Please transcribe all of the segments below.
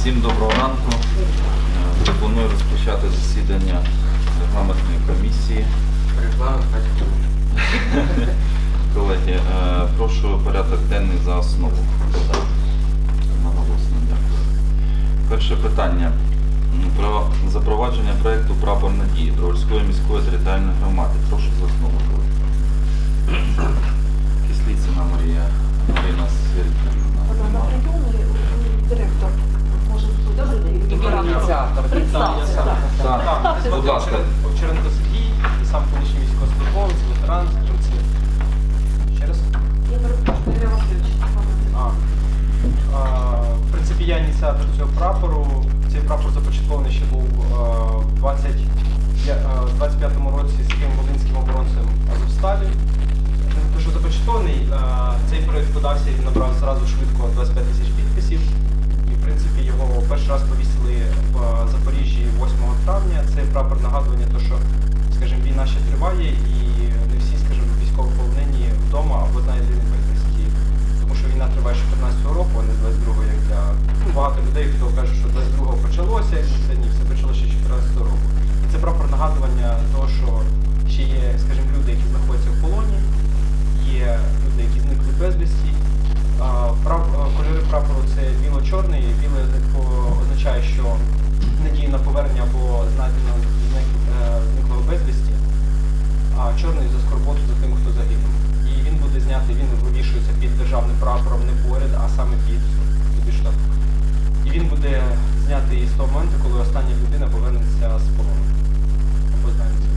Всім доброго ранку. Е, Пропоную розпочати засідання регламентної комісії. Колеги, е, прошу порядок денний за основу. Перше питання про запровадження проєкту Прапор надії Броварської міської територіальної громади. Прошу за основу. колеги. Кисліцина Марія Марина Сергійовна. Вона директор Ставте, будь ласка. Овчаренко Сергій, і сам колишній військовослужбовець, ветеран, працівник. Ще раз? А. А, В принципі, я ініціатор цього прапору. Цей прапор започаткований ще був в 20 я- а, в 25-му році з таким волинським оборонцем Азовсталі. Те, що започаткований, цей проєкт подався, він набрав зразу швидко 25 тисяч Цей прапор нагадування, то, що, скажімо, війна ще триває, і не всі, скажімо, військовополонені вдома або на єдиний безвісті. Тому що війна триває з 14-го року, а не з 22-го, як для багато людей, хто каже, що 22-го почалося, і це ні, все почалося ще з 14-го року. І це прапор нагадування того, що ще є, скажімо, люди, які знаходяться в полоні, є люди, які зникли безвісті. Прав- Кольори прапору це біло-чорний. Біле означає, що надія на повернення або знайдено е, зниклого безвісті, а чорний за скорботу за тим, хто загинув. І він буде знятий, він вивішується під державним прапором не поряд, а саме під тобі ж. І він буде знятий з того моменту, коли остання людина повернеться з полону. Або безвісти.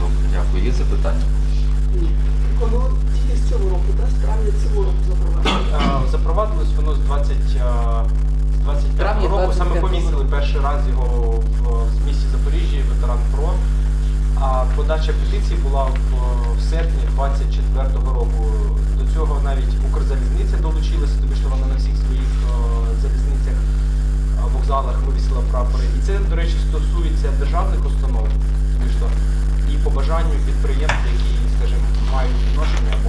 Добре, дякую. Є запитання? Ні. Тільки з цього року, так? З травня цього року запроваджено. Е, Запровадилось воно з 20, е, з 25 року. Саме 25-го. помісили перший раз його в, місті Запоріжжя, ветеран ПРО. А подача петиції була в, в серпні 24-го року. До цього навіть Укрзалізниця долучилася, тому що вона на всіх своїх залізницях, вокзалах вивісила прапори. І це, до речі, стосується державних установ, тому що і по бажанню підприємств, які, скажімо, мають відношення або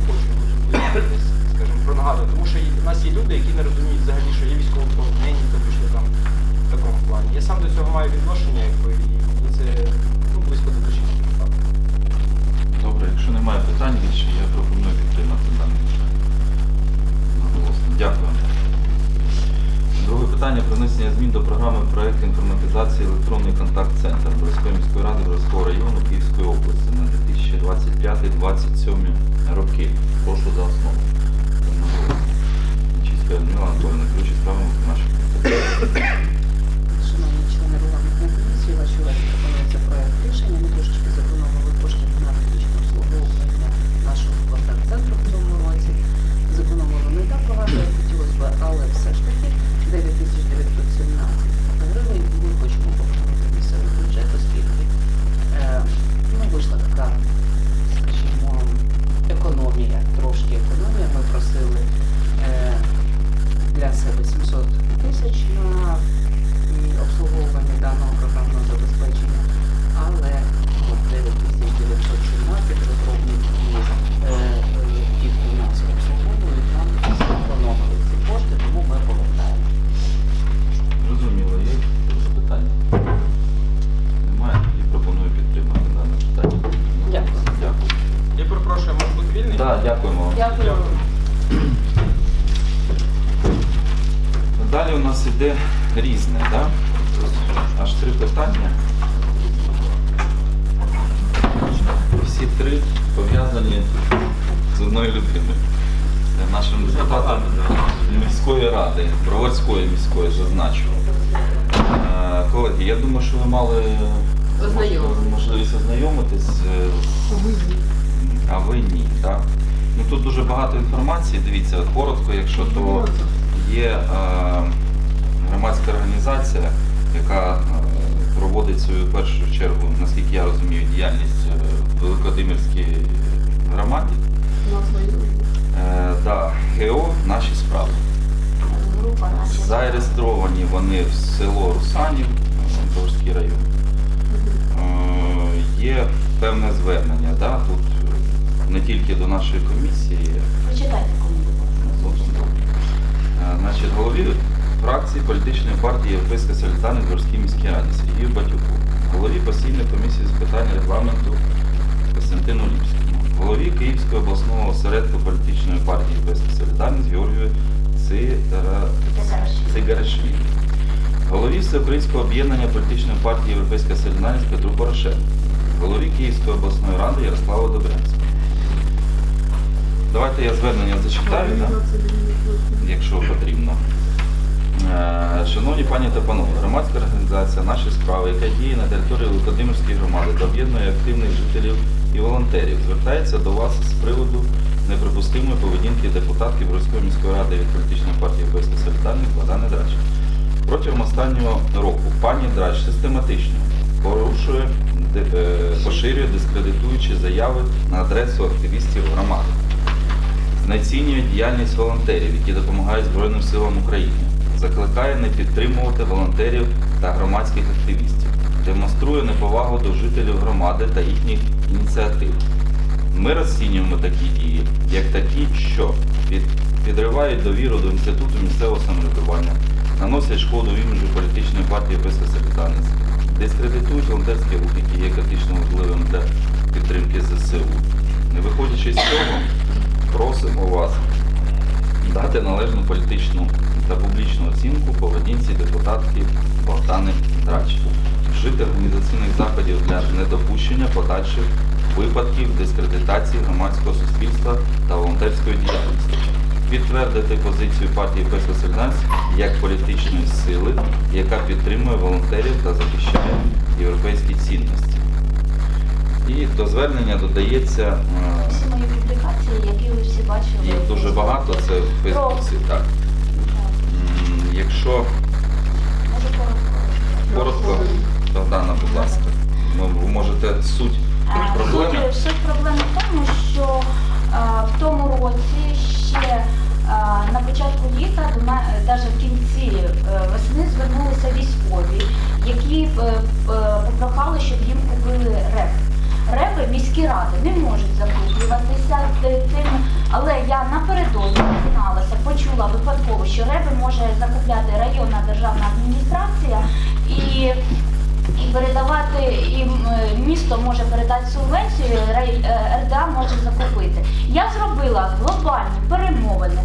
скажімо, про нагадування. Тому що в нас є люди, які не розуміють взагалі, що є військовополонені, тобто що там в такому плані. Я сам до цього маю відношення, якби, і це ну, близько до душі. Добре, якщо немає питань більше, я пропоную підтримати дане питання. Дякую. Друге питання про внесення змін до програми проєкту інформатизації електронний контакт-центр Борської міської ради Борського району Київської області на 2025-2027 роки. Прошу за основу. Чиська Людмила Анатольовна, ключі справи наших Шановні члени регламентної комісії, вашій увазі пропонується проект рішення. Ми трошечки зекономили кошти на технічне обслуговування нашого контакт-центру в цьому році. Зекономили не так багато, як хотілося б, але все ж таки 9917 Я думаю, що ви мали можливість ознайомитись е, а ви ні, так? Ну тут дуже багато інформації. Дивіться, коротко, якщо то є е, громадська організація, яка е, проводить свою першу чергу, наскільки я розумію, діяльність е, в Великодимирській громаді. Є. Е, да, ГЕО наші справи. Зареєстровані вони в село Русанів, Антошський район. Е, Є певне звернення, да? тут е, не тільки до нашої комісії, Прочитайте добре. Значить, голові фракції політичної партії Європейська Солідарність в Дворській міській раді Сергію Батюку, голові постійної комісії з питань регламенту Костянтину Ліпському, голові Київського обласного осередку політичної партії Європейська Солідарність Георгію Цигара- Цигарашвілі, голові Всеукраїнського об'єднання політичної партії Європейська Солідарність Петру Порошенку, голові Київської обласної ради Ярославу Добрянську. Давайте я звернення зачитаю, так? якщо потрібно. Е, Шановні пані та панове, громадська організація наші справи, яка діє на території Володимирської громади та об'єднує активних жителів і волонтерів, звертається до вас з приводу неприпустимої поведінки депутатки Бродської міської ради від політичної партії Європейська Солідарність Богдани Драч. Протягом останнього року пані Драч систематично порушує, е, поширює дискредитуючі заяви на адресу активістів громади. Знецінює діяльність волонтерів, які допомагають Збройним силам України, закликає не підтримувати волонтерів та громадських активістів, демонструє неповагу до жителів громади та їхніх ініціатив. Ми розцінюємо такі дії як такі, що під, підривають довіру до інституту місцевого самоврядування, наносять шкоду іміджу політичної партії Солідарність, дискредитують волонтерські рухи, які є критично важливим для підтримки ЗСУ. Не виходячи з цього, просимо вас дати належну політичну та публічну оцінку поведінці депутатки Богдани Драч, вжити організаційних заходів для недопущення подальших випадків дискредитації громадського суспільства та волонтерської діяльності, підтвердити позицію партії Європейська Солідарність як політичної сили, яка підтримує волонтерів та захищає європейські цінності. І до звернення додається е, Всі мої публікації, які ви всі бачили. їх дуже багато, це в Фейсбуці. Так. Якщо Можу коротко. коротко, Богдана, будь ласка, ви можете суть А, проблеми. Суть, проблеми в тому, що в тому році ще на початку літа, навіть в кінці е, весни звернулися військові, які е, е, попрохали, щоб їм купили реп. Репи міські ради не можуть закуплюватися тим, але я напередодні дізналася, почула випадково, що репи може закупляти районна державна адміністрація і і передавати, і місто може передати субвенцію, рай- е, РДА може закупити. Я зробила глобальні перемовини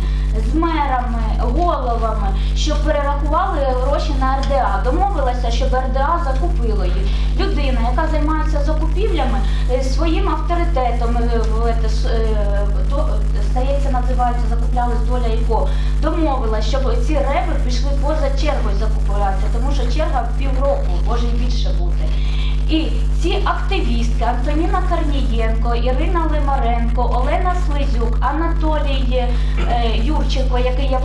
з мерами, головами, щоб перерахували гроші на РДА. Домовилася, щоб РДА закупило їх. Людина, яка займається закупівлями, е, своїм авторитетом е, е, здається, називається закупляли з доля його. Домовила, щоб ці реби пішли поза чергою закупуватися, тому що черга півроку, може і більше бути. І ці активістки Антоніна Корнієнко, Ірина Лимаренко, Олена Слизюк, Анатолій е, Юрченко, який є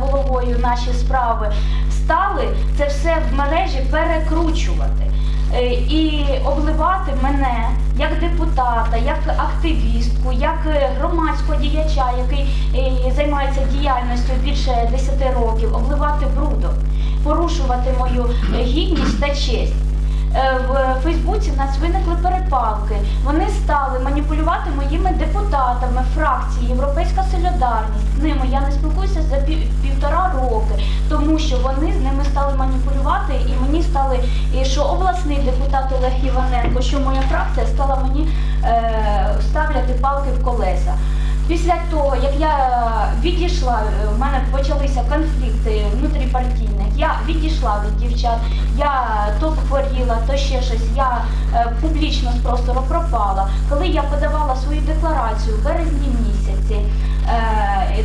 головою нашої справи, стали це все в мережі перекручувати. Е, і обливати мене як депутата, як активістку, як е, громадського діяча, який займається діяльністю більше 10 років, обливати брудом, порушувати мою гідність та честь. Е, В Фейсбуці в нас виникли перепалки. Вони стали маніпулювати моїми депутатами фракції Європейська Солідарність. З ними я не спілкуюся за пів- півтора роки, тому що вони з ними стали маніпулювати, і мені стали, і що обласний депутат Олег Іваненко, що моя фракція стала мені е, ставляти палки в колеса. Після того, як я відійшла, е, в мене почалися конфлікти внутріпартійних, я відійшла від дівчат, я то хворіла, то ще щось, я е, публічно з простору пропала. Коли я подавала свою декларацію в березні місяці, е,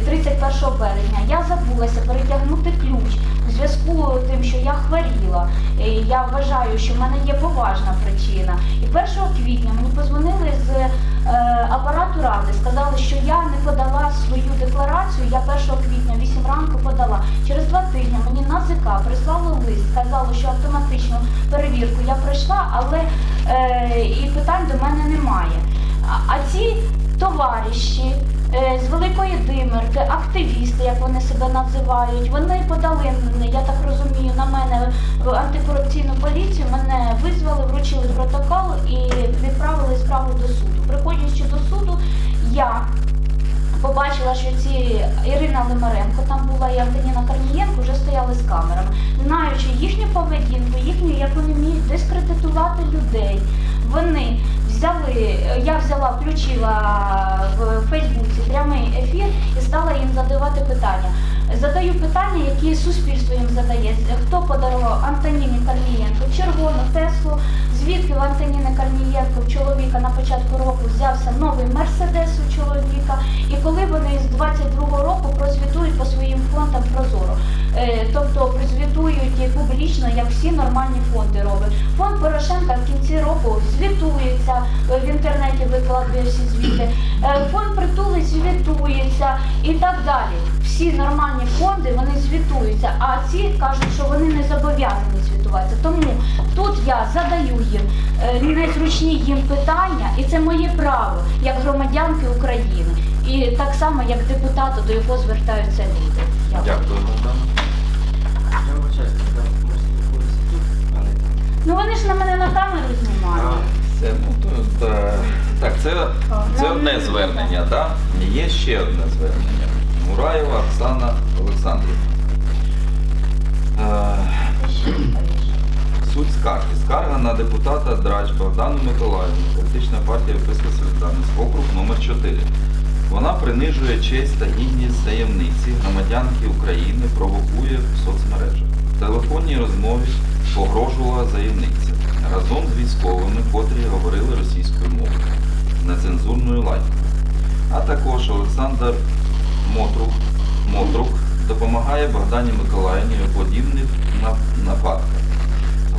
31 березня, я забулася перетягнути ключ у зв'язку з тим, що я хворіла. Е, Я вважаю, що в мене є поважна причина. І 1 квітня мені позвонили з е, апарату ради, сказали, що я не подала свою декларацію. Я 1 квітня 8 ранку подала. Через два тижні мені НАЗК прислало лист, сказало, що автоматичну перевірку я пройшла, але е, і питань до мене немає. А, ці товариші е, з Великої Димирки, активісти, як вони себе називають, вони подали, я так розумію, на мене в антикорупційну поліцію, мене визвали, вручили протокол і відправили справу до суду. Приходячи до суду, я побачила, що ці Ірина Лимаренко там була і Антоніна Корнієнко вже стояли з камерами, знаючи їхню поведінку, їхню, як вони вміють дискредитувати людей. Вони взяли, я взяла, включила в Фейсбуці прямий ефір і стала їм задавати питання. Задаю питання, які суспільство їм задає. Хто подарував Антоніні Корнієнко червону Теслу? Звідки в Антоніни Корнієнко в чоловіка на початку року взявся новий мерседес у чоловіка? І коли вони з 22-го року прозвітують по своїм фондам Прозоро? Е, Тобто прозвітують публічно, як всі нормальні фонди роблять. Фонд Порошенка в кінці року звітується е, в інтернеті, викладує всі звіти. Е, Фонд притули звітується і так далі. Всі нормальні фонди вони звітуються, а ці кажуть, що вони не зобов'язані звітуватися. Тому тут я задаю їм незручні їм питання, і це моє право як громадянки України, і так само як депутата, до якого звертаються люди. Дякую. Ну вони ж на мене на камеру знімають. Це, ну, то, та, так, це, це одне звернення, так? Є ще одне звернення. Мураєва Оксана Олександрівна. Е. Суть скарги. Скарга на депутата Драч Богдану Миколаївну, політична партія Європейська Солідарність, округ номер 4 Вона принижує честь та гідність таємниці громадянки України, провокує в соцмережах. В телефонній розмові погрожувала заявниця разом з військовими, котрі говорили російською мовою, нецензурною лайкою. А також Олександр Мотрук, Мотрук допомагає Богдані Миколаївні у подібних нападках.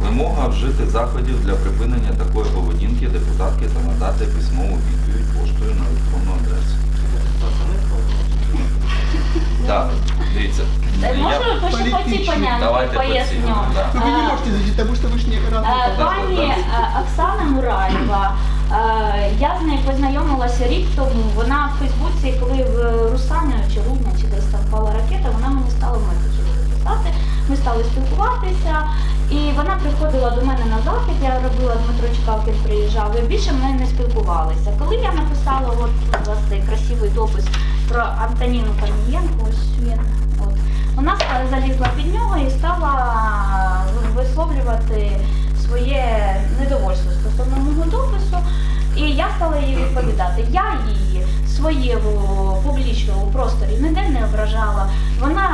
Вимога вжити заходів для припинення такої поведінки депутатки та надати письмову відповідь поштою на електронну адресу. Так, дивіться. Е, я- Можу по, по цій Політично. понятті Давайте по цій, поясню. да. Ну, вы не Е, можете защитить, потому что вы же не Е, разные. Пані е, Оксана Мураєва, е, я з нею познайомилася рік тому. Вона в Фейсбуці, коли в Русаня чи Рудня, чи десь там впала ракета, вона мені стала меседжі писати. Ми стали спілкуватися, і вона приходила до мене на захід. Я робила Дмитро Чекалкін приїжджав. І більше ми не спілкувалися. Коли я написала от цей красивий допис про Антоніну Корнієнко, ось він. От. Вона залізла під нього і стала висловлювати своє недовольство стосовно мого допису. І я стала їй відповідати. Я її в своєму публічному просторі ніде не ображала. Вона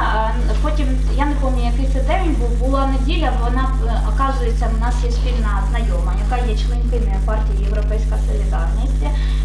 е, потім, я не пам'ятаю, який це день був, була неділя, вона, е, оказується, в нас є спільна знайома, яка є членкиною партії Європейська Солідарність.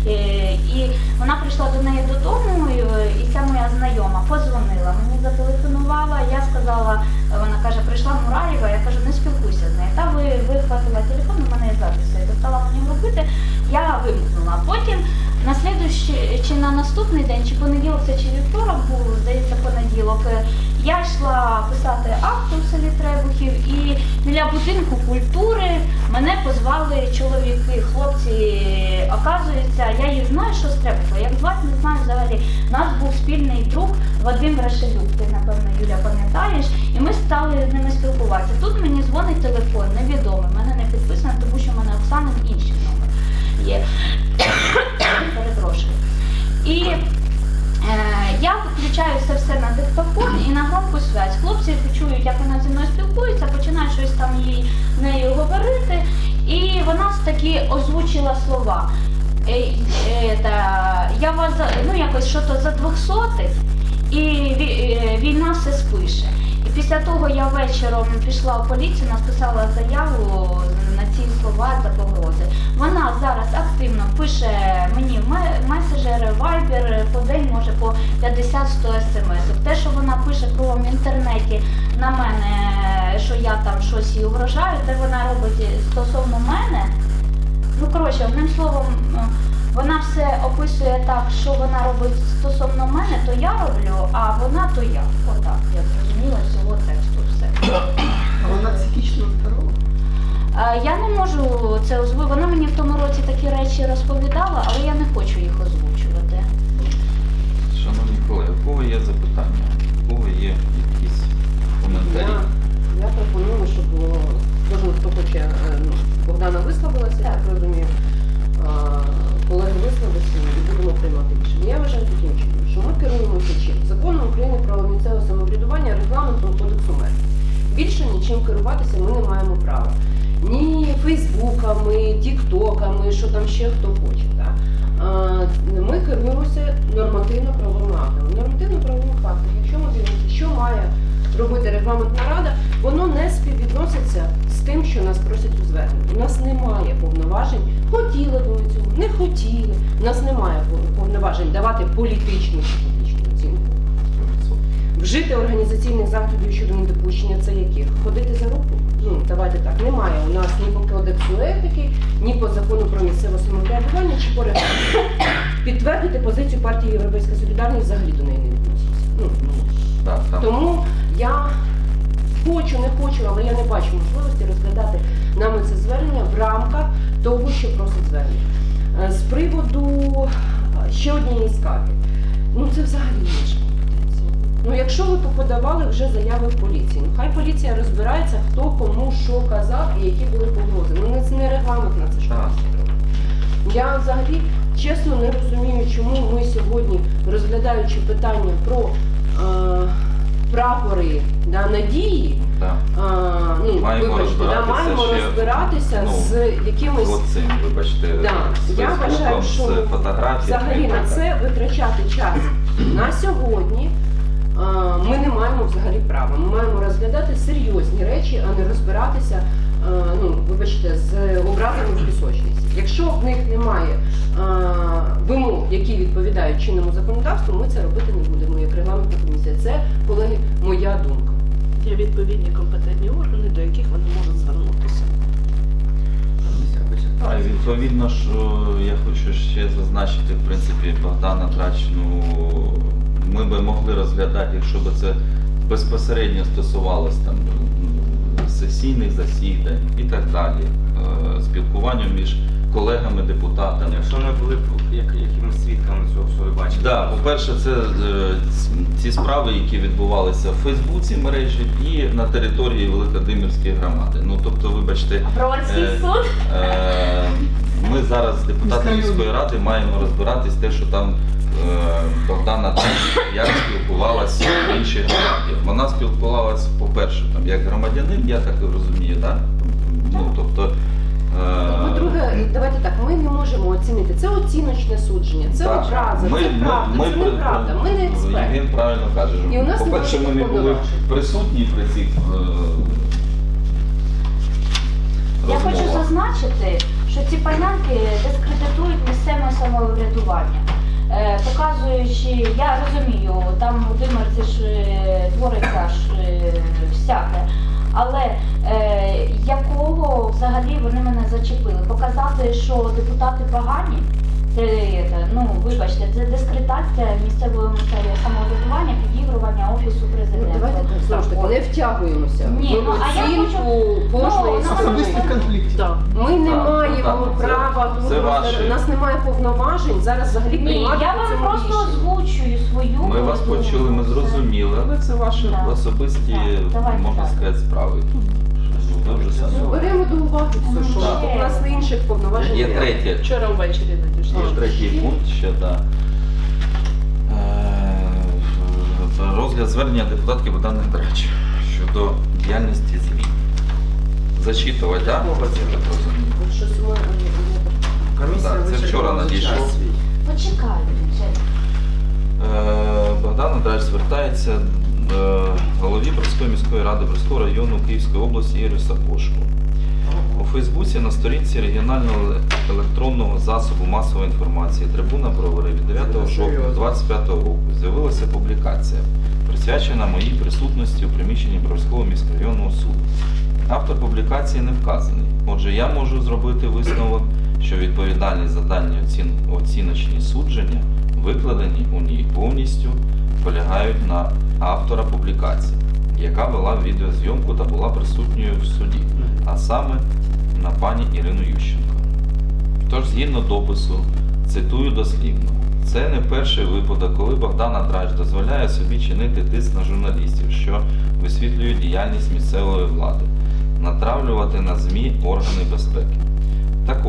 Е, І вона прийшла до неї додому, і, е, і ця моя знайома позвонила, мені зателефонувала, я сказала, вона каже, прийшла Мураєва, я кажу, не спілкуйся з нею. Та ви вихватила телефон, у мене є записи, і стала мені робити, я вимкнула. Потім на слідуючий, чи на наступний день, чи понеділок, це чи вівторок був, здається, понеділок, е, я йшла писати акт у селі Требухів і біля будинку культури мене позвали чоловіки, хлопці, оказується, я їх знаю, що з Требуха. Як звати, не знаю взагалі. У нас був спільний друг Вадим Рашелюк, ти, напевно, Юля, пам'ятаєш, і ми стали з ними спілкуватися. Тут мені дзвонить телефон, невідомий, мене не підписано, тому що в мене Оксана інший номер є. Перепрошую. І е, я включаю це все на диктофон і на громку связь. Хлопці почують, як вона зі мною спілкується, починають щось там їй нею говорити, і вона таки озвучила слова. Е, е, та, я вас ну якось що то за двохсотих, і е, війна все спише. Після того я вечором пішла в поліцію, написала заяву на ці слова за погрози. Вона зараз активно пише мені меседжери, вайбер, по день може по 50-100 смс. Те, що вона пише кругом в інтернеті на мене, що я там щось їй угрожаю, те вона робить стосовно мене. Ну, коротше, одним словом, вона все описує так, що вона робить стосовно мене, то я роблю, а вона то я. Отак, я зрозуміла цього тексту все. А вона психічно здорова. Е, Я не можу це озвучити. Вона мені в тому році такі речі розповідала, але я не хочу їх озвучувати. Шановні колеги, у кого є запитання? У кого є якісь коментарі? Я, я пропоную, щоб було кожен, хто хоче, е, ну, Богдана висловилася, я так розумію. А, Колеги висловилися і будемо приймати рішення. Я вважаю таким чином, що самоврядування регламентом кодексу мер. Нічим керуватися ми не маємо права. Ні Фейсбуками, Тіктоками, що там ще хто хоче. А, Ми керуємося нормативно-правовими актами. Нормативно-правових актах, якщо ми дивимося, що має робити регламентна рада, воно не співвідноситься з тим, що нас просять у зверненні. У нас немає повноважень, хотіли б ми цього, не хотіли. У нас немає повноважень давати політичну чи публічну оцінку. Вжити організаційних заходів щодо недопущення це яких? Немає у нас ні по кодексу етики, ні по закону про місцеве самоврядування, чи по регламенту. Підтвердити позицію партії Європейська Солідарність взагалі до неї не відноситься. Ну, Так, тому я хочу, не хочу, але я не бачу можливості розглядати нами це звернення в рамках того, що просить звернення. Е, З приводу е, ще однієї скарги. Ну це взагалі компетенція. Ну якщо ви подавали вже заяви в поліції, ну хай поліція розбирається, хто кому що казав і які були погрози. Ну це не регламент на це Так. я взагалі чесно не розумію, чому ми сьогодні, розглядаючи питання про е, прапори да, надії, Так. е, ну, Маємо вибачте, да, маємо ще, розбиратися ну, з якимись. Оцим, вибачте, Да. з Я вважаю, що з. Взагалі на це витрачати час на сьогодні. Ми не маємо взагалі права. Ми маємо розглядати серйозні речі, а не розбиратися, ну вибачте, з образами в пісочниці. Якщо в них немає вимог, які відповідають чинному законодавству, ми це робити не будемо як регламентна комісія. Це, колеги, моя думка. Є відповідні компетентні органи, до яких вони можуть звернутися. А відповідно, що я хочу ще зазначити, в принципі, Богдана Трач, ну ми би могли розглядати, якщо б це безпосередньо стосувалось там сесійних засідань і так далі, е, спілкування між колегами, депутатами. Якщо ми були б як, якимись свідками цього всього бачили. Да, по-перше, це е, ці справи, які відбувалися в Фейсбуці мережі і на території Великодимирської громади. Ну тобто, вибачте, Броварський Е, суд. Ми зараз, депутати міської ради, маємо розбиратись те, що там е, Богдана там як спілкувалася в іншій громаді. Вона спілкувалася, по-перше, там як громадянин, я так і розумію, так? Ну, тобто, е, По-друге, давайте так, ми не можемо оцінити. Це оціночне судження, це так, образа, ми- це ми- правда, ми це при- неправда. Ми не експерти. Він правильно каже. І у нас По-перше, ми не були повноважень. присутні при цих е, Я хочу розмовах. зазначити, що ці панянки дискредитують місцеве самоврядування. Е, показуючи, я розумію, там у Димирці ж е, твориться ж е, всяке. Але якого взагалі вони мене зачепили? Показати, що депутати погані, це, е, ну вибачте, це дискредитація місцевого місцевого самоврядування, підігрування офісу Ну, президента. давайте так, знову ж таки, не втягуємося Ні, ну, а я хочу- кожної ну, сторони. Особистий конфлікт. Так. Ми не Так, маємо так, права це тут ваші- у нас немає повноважень зараз взагалі Ні, приймати я вам просто рішення. озвучую свою. Ми вас думку. почули, ми зрозуміли, але це ваші Так. особисті, Так, можна так. сказати, справи. Ви вже. Ну, Беремо до уваги все, що Так. у нас інших повноважень Є немає. третє, Вчора ввечері надійшла. є третій пункт ще, да. Е, Розгляд звернення депутатки Богдани Драч щодо діяльності ЗМІ. Зачитувати, так? Так Щось ми Комісія Так, це вичерпала вчора вже надійшло. час свій. Почекайте. Е, Богдан Драч звертається голові Бродської міської ради Бродського району Київської області Ігорю Сапожку. У Фейсбуці на сторінці регіонального електронного засобу масової інформації Трибуна Бровари від 9 жовтня серйозно. 2025 року з'явилася публікація, присвячена моїй присутності у приміщенні Бровського міськрайонного суду. Автор публікації не вказаний. Отже, я можу зробити висновок, що відповідальність за дані оцін... оціночні судження, викладені у ній повністю, полягають на автора публікації, яка вела відеозйомку та була присутньою в суді, а саме на пані Ірину Ющенко. Тож, згідно допису, цитую дослівно, це не перший випадок, коли Богдана Драч дозволяє собі чинити тиск на журналістів, що висвітлюють діяльність місцевої влади, натравлювати на ЗМІ органи безпеки.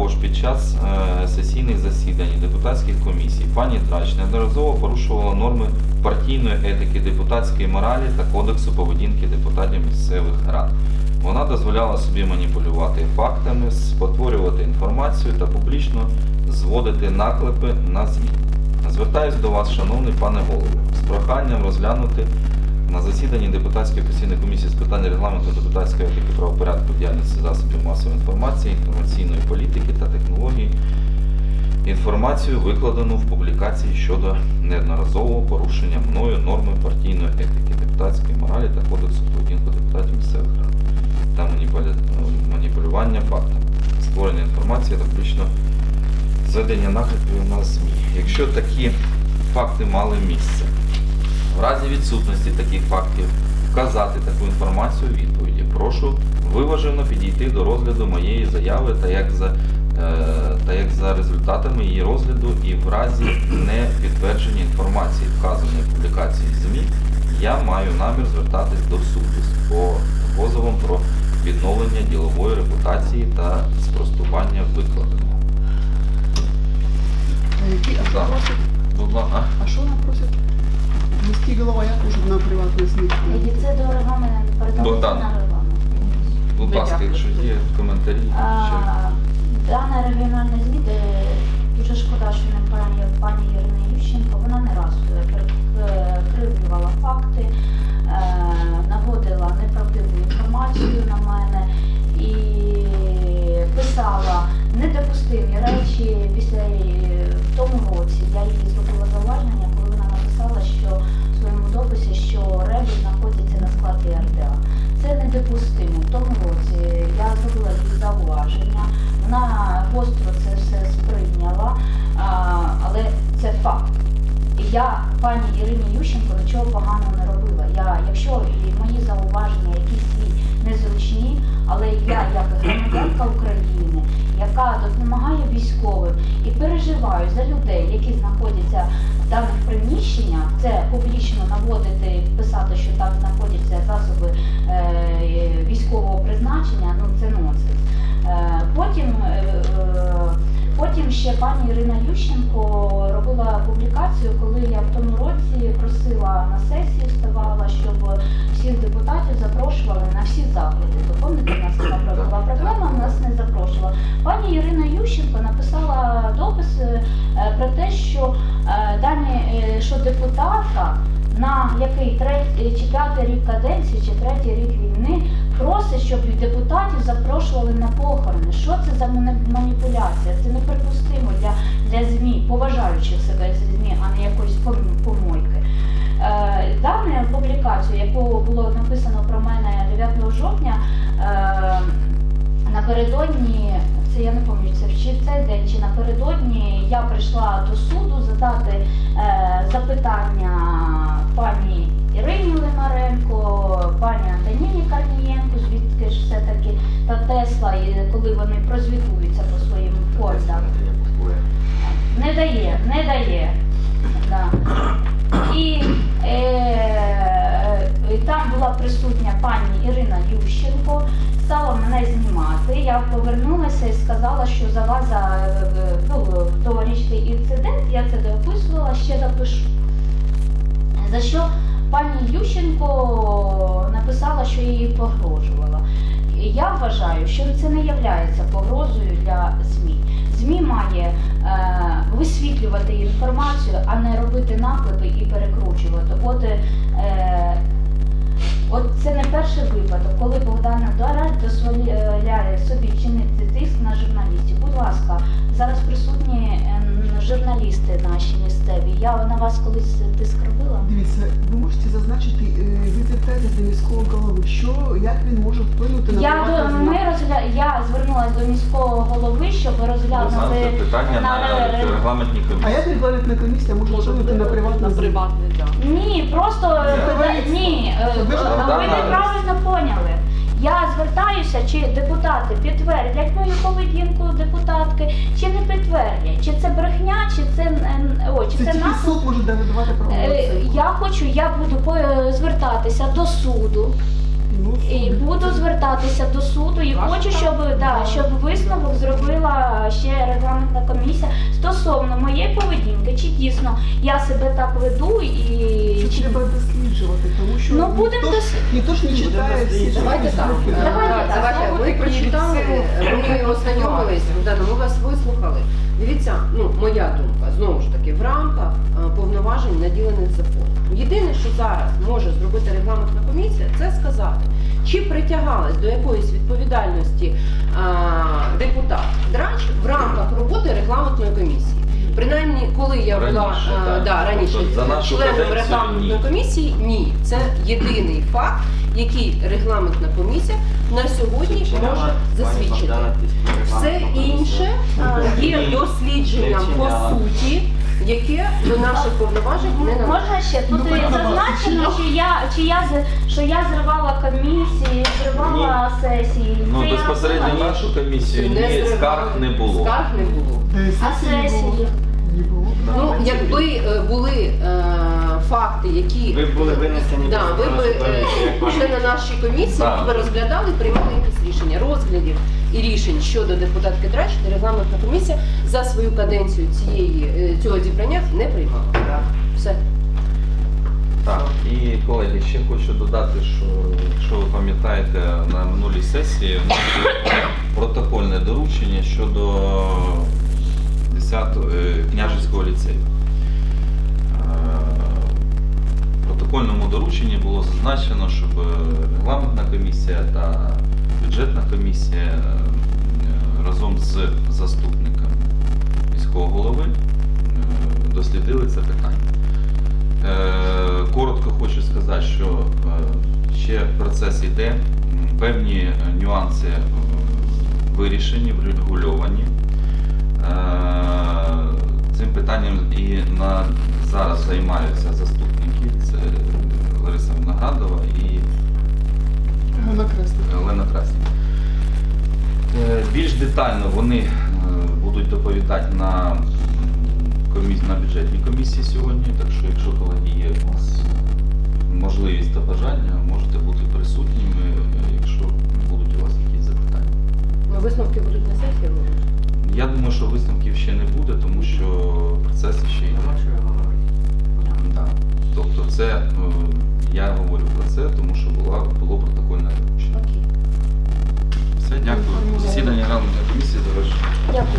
Також під час е, сесійних засідань депутатських комісій пані Трач неодноразово порушувала норми партійної етики депутатської моралі та кодексу поведінки депутатів місцевих рад. Вона дозволяла собі маніпулювати фактами, спотворювати інформацію та публічно зводити наклепи на ЗМІ. Звертаюсь до вас, шановний пане голово, з проханням розглянути на засіданні депутатської постійної комісії з питань регламенту депутатської етики правопорядку діяльності засобів масової інформації, інформаційної політики та технології інформацію, викладену в публікації щодо неодноразового порушення мною норми партійної етики, депутатської моралі та кодексу поведінки депутатів місцевих рад та маніпулювання фактами, створення інформації та публічно зведення наклепів на ЗМІ. Якщо такі факти мали місце, разі відсутності таких фактів вказати таку інформацію у відповіді. Прошу виважено підійти до розгляду моєї заяви та як за, е, та як за результатами її розгляду і в разі не підтвердження інформації, вказаної в публікації ЗМІ, я маю намір звертатись до суду з по позовом про відновлення ділової репутації та спростування викладеного. А які, а. А що вона просить? Міський голова як може на приватний ЗМІ? І це до передається Богдан. на регламент. Будь ласка, якщо є коментарі, ще. А, Дане регіональне ЗМІ, дуже шкода, що не пані, пані Ірина Ющенко, вона не раз е, перекривлювала факти, е, наводила неправдиву інформацію на мене і писала недопустимі речі після е, в тому році. Я їй зробила зауваження, коли вона написала, що в своєму дописі, що Ребі знаходяться на складі РДА. Це недопустимо. Тому році я зробила зауваження. Вона гостро це все сприйняла, але це факт. Я пані Ірині Ющенко нічого поганого не робила. Я, якщо мої зауваження якісь свій незручні, але я як громадянка України, яка допомагає військовим і переживаю за людей, які знаходяться в даних приміщеннях, це публічно наводити, писати, що там знаходяться засоби е, військового призначення, ну це нонсенс. Е, Потім, е, е, потім ще пані Ірина Ющенко робила публікацію, коли я в тому році просила на сесію, ставала, щоб всіх депутатів запрошували на всі заходи. У нас така була проблема, нас не запрошувала. Пані Ірина Ющенко написала допис е, про те, що е, дані, е, що депутатка на який третій чи п'ятий рік каденції, чи третій рік війни просить, щоб депутатів запрошували на похорони. Що це за маніпуляція? Це неприпустимо для, для ЗМІ, поважаючих себе ЗМІ, а не якоїсь пом- помойки. Е, Дану публікацію, яку було написано про мене 9 жовтня, е, напередодні, це я не пам'ятаю, це в цей день, чи напередодні я прийшла до суду задати е, запитання пані Ірині Лимаренко, пані Антоніні Корнієнко, звідки ж все-таки та Тесла, коли вони прозвітуються по своїм фондам. Не дає, не дає. Да. І е, і там була присутня пані Ірина Ющенко, стала мене знімати. Я повернулася і сказала, що за вас за е, ну, тогорічний інцидент, я це дописувала, ще допишу. За що пані Ющенко написала, що її погрожувала. Я вважаю, що це не є погрозою для ЗМІ. ЗМІ має е, висвітлювати інформацію, а не робити наклепи і перекручувати. От, е, от це не перший випадок, коли Богдан Дора дозволяє собі чинити тиск на журналістів. Будь ласка, зараз присутні е, журналісти наші місцеві. Я на вас колись тиск робила. Дивіться, ви можете зазначити, е, ви звертаєтесь до міського голови, що, як він може вплинути на Я, до, ми розгля... я звернулася до міського голови, щоб Розглянути питання на ре- регламентній А як регламентна комісія може вплинути на приватний ЗМІ? приватний, так. Ні, просто е, Ні. Е, ви неправильно поняли. Я звертаюся, чи депутати підтвердять мою поведінку депутатки, чи не підтвердять, чи це брехня, чи це е, о, чи Це це нас... суд може давати право Е, це. Я хочу, я буду по- звертатися до суду І буду звертатися до суду і хочу, щоб да, щоб висновок зробила ще регламентна комісія стосовно моєї поведінки. Чи дійсно я себе так веду і Це чи треба досліджувати, тому що Ну, ніхто будемо ж- дос- ніхто ж не читає всі. Давайте так. Давайте так, так. давайте. Ви прочитали, ми ознайомились, ми вас вислухали. Дивіться, ну моя думка, знову ж таки, в рамках е, повноважень наділених законом. Єдине, що зараз може зробити регламентна комісія, це сказати, чи притягалась до якоїсь відповідальності а, депутат Драч в рамках роботи регламентної комісії. Принаймні, коли я була Раніше, так. да, раніше Тобто за членом регламентної комісії, ні. Це єдиний факт, який регламентна комісія на сьогодні може засвідчити. Все інше а, є дослідженням по суті, яке до наших повноважень не належить. можна ще тут Ну, і зазначено, чи я чи я з- що я зривала комісії, зривала сесії. Ну, я безпосередньо нашу комісію ні, зривали. скарг не було. Скарг не було. А сесії сесії? Не було. Ну, якби е, були е, факти, які Ви були винесені да, ви на б е, вам члени нашої комісії Да. ви б розглядали, приймали якісь рішення розглядів і рішень щодо депутатки Драч, регламентна комісія за свою каденцію цієї е, цього зібрання не приймала. Так. Все. Так, і колеги, ще хочу додати, що якщо ви пам'ятаєте, на минулій сесії у нас було протокольне доручення щодо 10-го е, ліцею. Протокольному дорученні було зазначено, щоб регламентна комісія та бюджетна комісія е, разом з заступниками міського голови е, дослідили це питання. Е, Коротко хочу сказати, що е, ще процес йде, певні е, нюанси е, вирішені, врегульовані. Е, Цим питанням і на зараз займаються заступники. Це Лариса Виноградова і Красна. Олена Красник. Е, Більш детально вони е, будуть доповідати на, коміс... на бюджетній комісії сьогодні. Так що, якщо колеги є у вас можливість та бажання, можете бути присутніми, е, якщо будуть у вас якісь запитання. Ну, висновки будуть на сесії. Я думаю, що висновків ще не буде, тому що процес ще йде. Да. Тобто, це е, я говорю про це, тому що була було протокольне доручення. Окей. Все, дякую. Засідання ради комісії завершено. Дякую.